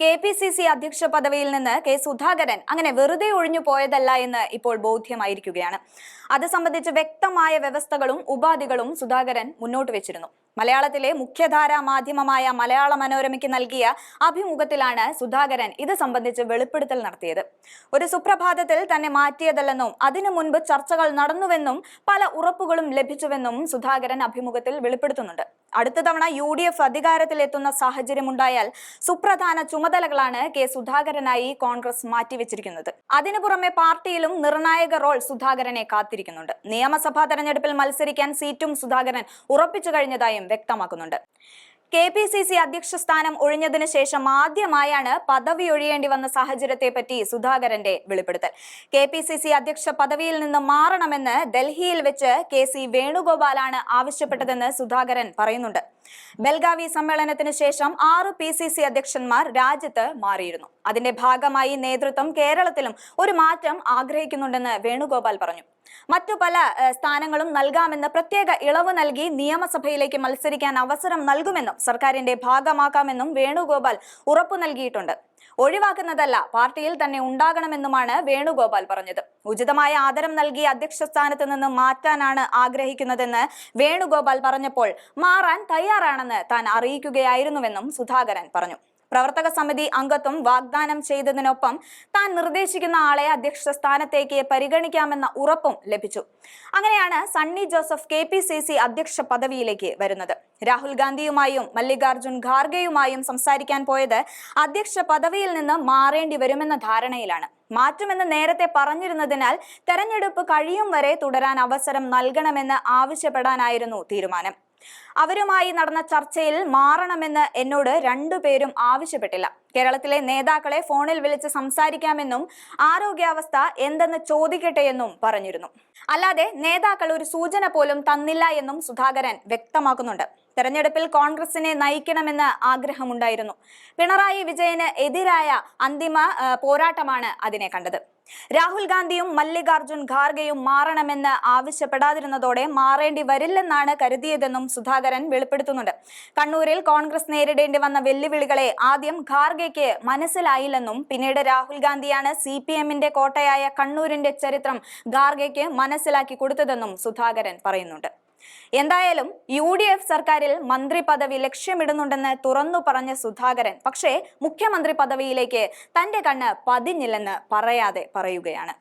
K P C C അധ്യക്ഷ പദവിയിൽ നിന്ന് കെ സുധാകരൻ അങ്ങനെ വെറുതെ ഒഴിഞ്ഞു പോയതല്ല എന്ന് ഇപ്പോൾ ബോധ്യമായിരിക്കുകയാണ്. അത് സംബന്ധിച്ച് വ്യക്തമായ വ്യവസ്ഥകളും ഉപാധികളും സുധാകരൻ മുന്നോട്ട് വെച്ചിരുന്നു. മലയാളത്തിലെ മുഖ്യധാരാ മാധ്യമമായ മലയാള മനോരമയ്ക്ക് നൽകിയ അഭിമുഖത്തിലാണ് സുധാകരൻ ഇത് സംബന്ധിച്ച് വെളിപ്പെടുത്തൽ നടത്തിയത്. ഒരു സുപ്രഭാതത്തിൽ തന്നെ മാറ്റിയതല്ലെന്നും അതിനു മുൻപ് ചർച്ചകൾ നടന്നുവെന്നും പല ഉറപ്പുകളും ലഭിച്ചുവെന്നും സുധാകരൻ അഭിമുഖത്തിൽ വെളിപ്പെടുത്തുന്നുണ്ട്. അടുത്ത തവണ യു ഡി എഫ് അധികാരത്തിലെത്തുന്ന സാഹചര്യമുണ്ടായാൽ സുപ്രധാന ചുമതലകളാണ് കെ സുധാകരനായി കോൺഗ്രസ് മാറ്റിവെച്ചിരിക്കുന്നത്. അതിനു പുറമെ പാർട്ടിയിലും നിർണായക റോൾ സുധാകരനെ കാത്തിരിക്കുന്നുണ്ട്. നിയമസഭാ തെരഞ്ഞെടുപ്പിൽ മത്സരിക്കാൻ സീറ്റും സുധാകരൻ ഉറപ്പിച്ചു കഴിഞ്ഞതായും വ്യക്തമാക്കുന്നുണ്ട്. കെ പി സി സി അധ്യക്ഷ സ്ഥാനം ഒഴിഞ്ഞതിന് ശേഷം ആദ്യമായാണ് പദവി ഒഴിയേണ്ടി വന്ന സാഹചര്യത്തെ പറ്റി സുധാകരന്റെ വെളിപ്പെടുത്തൽ. കെ പി സി സി അധ്യക്ഷ പദവിയിൽ നിന്ന് മാറണമെന്ന് ഡൽഹിയിൽ വെച്ച് കെ സി വേണുഗോപാലാണ് ആവശ്യപ്പെട്ടതെന്ന് സുധാകരൻ പറയുന്നുണ്ട്. ബെൽഗാവി സമ്മേളനത്തിന് ശേഷം ആറ് പി സി സി അധ്യക്ഷന്മാർ രാജ്യത്ത് മാറിയിരുന്നു. അതിന്റെ ഭാഗമായി നേതൃത്വം കേരളത്തിലും ഒരു മാറ്റം ആഗ്രഹിക്കുന്നുണ്ടെന്ന് വേണുഗോപാൽ പറഞ്ഞു. മറ്റു പല സ്ഥാനങ്ങളും നൽകാമെന്ന് പ്രത്യേക ഇളവ് നൽകി നിയമസഭയിലേക്ക് മത്സരിക്കാൻ അവസരം നൽകുമെന്നും സർക്കാരിന്റെ ഭാഗമാക്കാമെന്നും വേണുഗോപാൽ ഉറപ്പു നൽകിയിട്ടുണ്ട്. ഒഴിവാക്കുന്നതല്ല പാർട്ടിയിൽ തന്നെ ഉണ്ടാകണമെന്നുമാണ് വേണുഗോപാൽ പറഞ്ഞത്. ഉചിതമായ ആദരം നൽകി അധ്യക്ഷ സ്ഥാനത്ത് നിന്ന് മാറ്റാനാണ് ആഗ്രഹിക്കുന്നതെന്ന് വേണുഗോപാൽ പറഞ്ഞപ്പോൾ മാറാൻ തയ്യാറാണെന്ന് താൻ അറിയിക്കുകയായിരുന്നുവെന്നും സുധാകരൻ പറഞ്ഞു. പ്രവർത്തക സമിതി അംഗത്വം വാഗ്ദാനം ചെയ്തതിനൊപ്പം താൻ നിർദ്ദേശിക്കുന്ന ആളെ അധ്യക്ഷ സ്ഥാനത്തേക്ക് പരിഗണിക്കാമെന്ന ഉറപ്പും ലഭിച്ചു. അങ്ങനെയാണ് Sunny Joseph K P C C അധ്യക്ഷ പദവിയിലേക്ക് വരുന്നത്. രാഹുൽ ഗാന്ധിയുമായും മല്ലികാർജുൻ ഖാർഗെയുമായും സംസാരിക്കാൻ പോയത് അധ്യക്ഷ പദവിയിൽ നിന്ന് മാറേണ്ടി വരുമെന്ന ധാരണയിലാണ്. മാറ്റുമെന്ന് നേരത്തെ പറഞ്ഞിരുന്നതിനാൽ തെരഞ്ഞെടുപ്പ് കഴിയും വരെ തുടരാൻ അവസരം നൽകണമെന്ന് ആവശ്യപ്പെടാനായിരുന്നു തീരുമാനം. അവരുമായി നടന്ന ചർച്ചയിൽ മാറണമെന്ന് എന്നോട് രണ്ടുപേരും ആവശ്യപ്പെട്ടില്ല. കേരളത്തിലെ നേതാക്കളെ ഫോണിൽ വിളിച്ച് സംസാരിക്കാമെന്നും ആരോഗ്യാവസ്ഥ എന്തെന്ന് ചോദിക്കട്ടെ എന്നും പറഞ്ഞിരുന്നു. അല്ലാതെ നേതാക്കൾ ഒരു സൂചന പോലും തന്നില്ല എന്നും സുധാകരൻ വ്യക്തമാക്കുന്നുണ്ട്. തെരഞ്ഞെടുപ്പിൽ കോൺഗ്രസിനെ നയിക്കണമെന്ന് ആഗ്രഹമുണ്ടായിരുന്നു. പിണറായി വിജയന് എതിരായ അന്തിമ പോരാട്ടമാണ് അതിനെ കണ്ടത്. രാഹുൽ ഗാന്ധിയും മല്ലികാർജുൻ ഖാർഗെയും മാറണമെന്ന് ആവശ്യപ്പെടാതിരുന്നതോടെ മാറേണ്ടി വരില്ലെന്നാണ് കരുതിയതെന്നും സുധാകരൻ വെളിപ്പെടുത്തുന്നുണ്ട്. കണ്ണൂരിൽ കോൺഗ്രസ് നേരിടേണ്ടി വന്ന വെല്ലുവിളികളെ ആദ്യം ഖാർഗെക്ക് മനസ്സിലായില്ലെന്നും പിന്നീട് രാഹുൽ ഗാന്ധിയാണ് സി പി എമ്മിന്റെ കോട്ടയായ കണ്ണൂരിന്റെ ചരിത്രം ഖാർഗെക്ക് മനസ്സിലാക്കി കൊടുത്തതെന്നും സുധാകരൻ പറയുന്നുണ്ട്. എന്തായാലും യു ഡി എഫ് സർക്കാരിൽ മന്ത്രി പദവി ലക്ഷ്യമിടുന്നുണ്ടെന്ന് തുറന്നു പറഞ്ഞ സുധാകരൻ പക്ഷേ മുഖ്യമന്ത്രി പദവിയിലേക്ക് തന്റെ കണ്ണ് പതിഞ്ഞില്ലെന്ന് പറയാതെ പറയുകയാണ്.